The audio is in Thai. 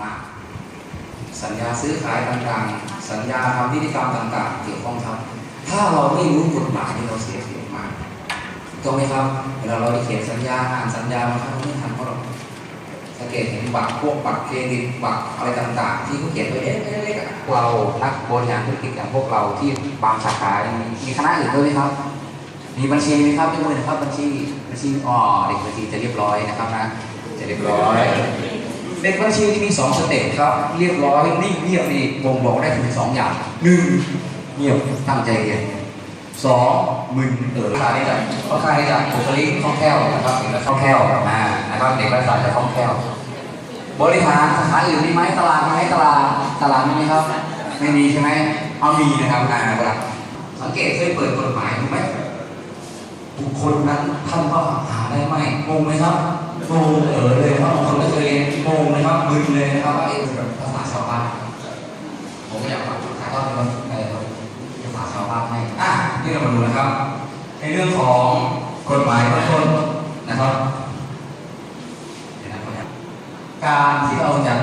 มาสัญญาซื้อขายต่างๆ สัญญาทำพิธีกรรมต่างๆ เกี่ยวข้องครับ ถ้าเราไม่รู้กฎหมายนี่เราเสียเปรียมากถูกต้องไหมครับเวลาเราไปเขียนสัญญาอ่านสัญญาบางครั้งเราไม่ทันเพราะเราสังเกตเห็นบัตรพวกบัตรเครดิตบัตรอะไรต่างๆ ที่เขาเขียนไว้เล็กๆเรานักบริหารธุรกิจอย่างพวกเราที่บางสาขามีคณะอื่นด้วยไหมครับ มีบัญชีไหมครับยกมือนะครับบัญชีบัญชีอ๋อเด็กบัญชีจะเรียบร้อยนะครับนะจะเรียบร้อย เด็กบัญชีที่มีสองสเต็ปครับ เรียบร้อยนิ่งเงียบนี่บ่งบอกได้ถึงสองอย่างหนึ่งเงียบตั้งใจเรียนสองมึนเออค่าได้จากค่าได้จากบุคลิกคล่องแคล่วนะครับเด็กคล่องแคล่วอ่านะครับเด็กรักษาจะคล่องแคล่วบริหารสาขาอื่นมีไหมตลาดไหมตลาดตลาดมีไหมครับ ไม่มีใช่ไหมเอามีนะครับอ่าเวลาสังเกตเคยเปิดกฎหมายถูกไหมบุคคลนั้นท่านก็หาได้ไหมงงไหมครับงงเออเลยเพราะบางคน มึนเลยนะครับว่าไอ้มันแบบภาษาชาวบ้านผมอยากฟังถ่ายทอดเป็นเอ่อภาษาชาวบ้านให้อะนี่เรามาดูนะครับ ในเรื่องของกฎหมายเบื้องต้นนะครับ การที่เราจะ